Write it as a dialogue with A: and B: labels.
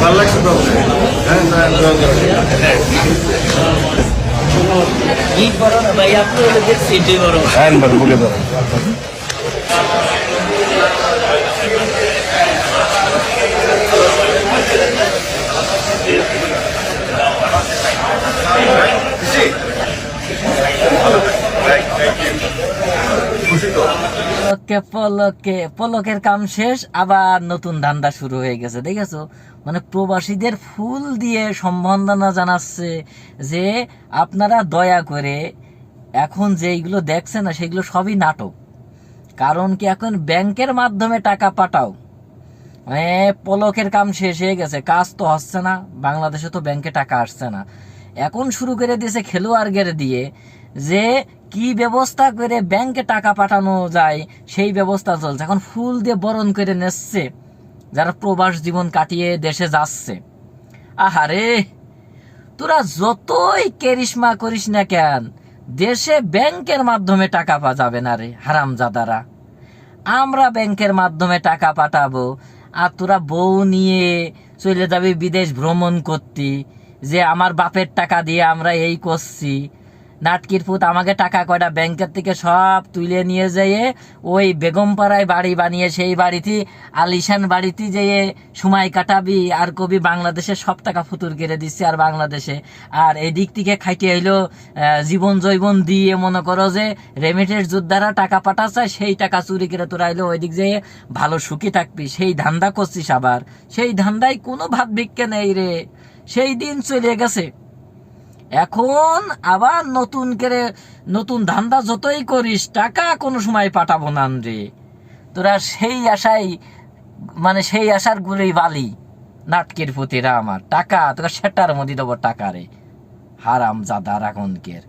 A: ভালো লাগছে তো
B: কি করো না ভাই আপনি হলে বড়
A: হ্যাঁ বলে দাও
B: পলকে পলকে পলকের কাম শেষ, আবার নতুন ধান্দা শুরু হয়ে গেছে, দেখেছ? মানে প্রবাসীদের ফুল দিয়ে সম্বন্ধনা জানাচ্ছে যে আপনারা দয়া করে এখন যেইগুলো দেখছে না, সেগুলো সবই নাটক। কারণ কি এখন ব্যাংকের মাধ্যমে টাকা পাঠাও। মানে পলকের কাম শেষ হয়ে গেছে, কাজ তো হচ্ছে না, বাংলাদেশে তো ব্যাংকে টাকা আসছে না। এখন শুরু করে দিয়েছে খেলোয়াড়দের দিয়ে যে কি ব্যবস্থা করে ব্যাংকে টাকা পাঠানো যায়, সেই ব্যবস্থা চলছে। এখন ফুল দিয়ে বরণ করে নেচ্ছে, যারা প্রবাস জীবন কাটিয়ে দেশে যাচ্ছে। আহারে, তোরা যতই কেরিশমা করিস না কেন, দেশে ব্যাংকের মাধ্যমে টাকা পা যাবে না রে হারামজাদারা। আমরা ব্যাংকের মাধ্যমে টাকা পাঠাবো, আর তোরা বউ নিয়ে চলে যাবি বিদেশ ভ্রমণ করতি, যে আমার বাপের টাকা দিয়ে আমরা এই করছি। নাটকির পুত আমাকে টাকা কয়টা ব্যাংকের থেকে সব তুলে নিয়ে যেয়ে ওই বেগমপাড়ায় বাড়ি বানিয়ে সেই বাড়িতে, আলিশান বাড়িতে যেয়ে সময় কাটাবি আর কবি বাংলাদেশে সব টাকা ফুতুর কেড়ে দিচ্ছে আর বাংলাদেশে। আর এই দিক থেকে খাইতে হইল জীবন জৈবন দিয়ে মনে করো যে রেমিটের যোদ্ধারা টাকা পাঠাচ্ছে, সেই টাকা চুরি করে তোরা হইল ওই দিক যেয়ে ভালো সুখী থাকবি। সেই ধান্দা করছিস আবার। সেই ধান্দায় কোনো ভাত ভিক্ষে নেই রে। সেই দিন চলে গেছে। এখন আবার নতুন করে নতুন ধান্দা যতই করিস, টাকা কোনো সময় পাঠাবো না রে। তোরা সেই আশাই মানে সেই আশার গুলোই বালি, নাটকের প্রতিরা আমার। টাকা তোকে সেটার মধ্যে দেবো টাকা রে। হারাম জাদা রাখনকের